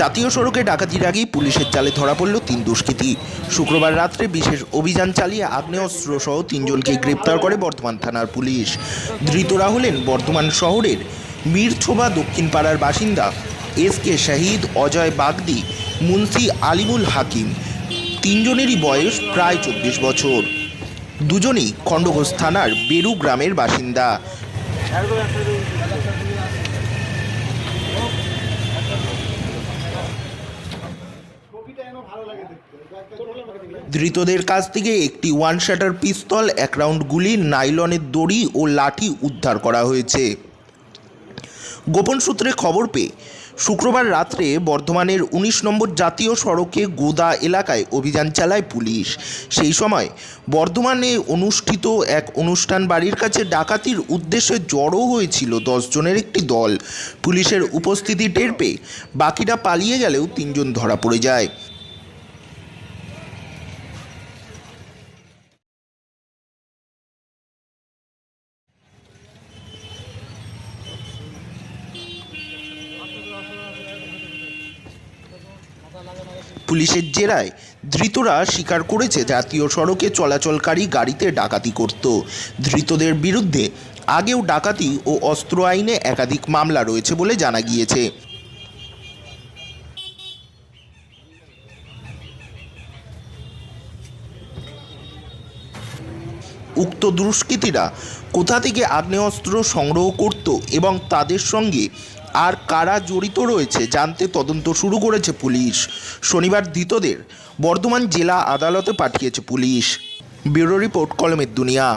জাতীয় সড়কে ডাকাতির আগেই পুলিশের জালে ধরা পড়ল তিন দুষ্কৃতী। শুক্রবার রাত্রে বিশেষ অভিযান চালিয়ে আগ্নেয়াস্ত্র সহ তিনজনকে গ্রেপ্তার করে বর্ধমান থানার পুলিশ। ধৃতরা হলেন বর্ধমান শহরের মিরছোবা দক্ষিণ পাড়ার বাসিন্দা এস কে শাহিদ, অজয় বাগদি, মুন্সি আলিমুল হাকিম। তিনজনেরই বয়স প্রায় চব্বিশ বছর। দুজনেই খণ্ডঘোষ থানার বেরু গ্রামের বাসিন্দা। ধৃতদের কাছ থেকে একটি ওয়ান শাটার পিস্তল এক রাউন্ড গুলি নাইলনের দড়ি ও লাঠি উদ্ধার করা হয়েছে। গোপন সূত্রে খবর পেয়ে শুক্রবার রাত্রে বর্ধমানের উনিশ নম্বর জাতীয় সড়কে গোদা এলাকায় অভিযান চালায় পুলিশ। সেই সময় বর্ধমানে অনুষ্ঠিত এক অনুষ্ঠান বাড়ির কাছে ডাকাতির উদ্দেশ্যে জড়ো হয়েছিল দশ জনের একটি দল। পুলিশের উপস্থিতি টের পেয়ে বাকিরা পালিয়ে গেলেও তিনজন ধরা পড়ে যায়। পুলিশের জেরায় ধৃতরা স্বীকার করেছে জাতীয় সড়কে চলাচলকারী গাড়িতে ডাকাতি করত। ধৃতদের বিরুদ্ধে আগেও ডাকাতি ও অস্ত্র আইনে একাধিক মামলা রয়েছে বলে জানা গিয়েছে। উক্ত দুষ্কৃতীরা কোথা থেকে আগ্নেয়াস্ত্র সংগ্রহ করত এবং তাদের সঙ্গে আর কারা জড়িত রয়েছে জানতে তদন্ত শুরু করেছে পুলিশ। শনিবার ধৃতদের বর্ধমান জেলা আদালতে পাঠিয়েছে পুলিশ। ব্যুরো রিপোর্ট কলমের দুনিয়া।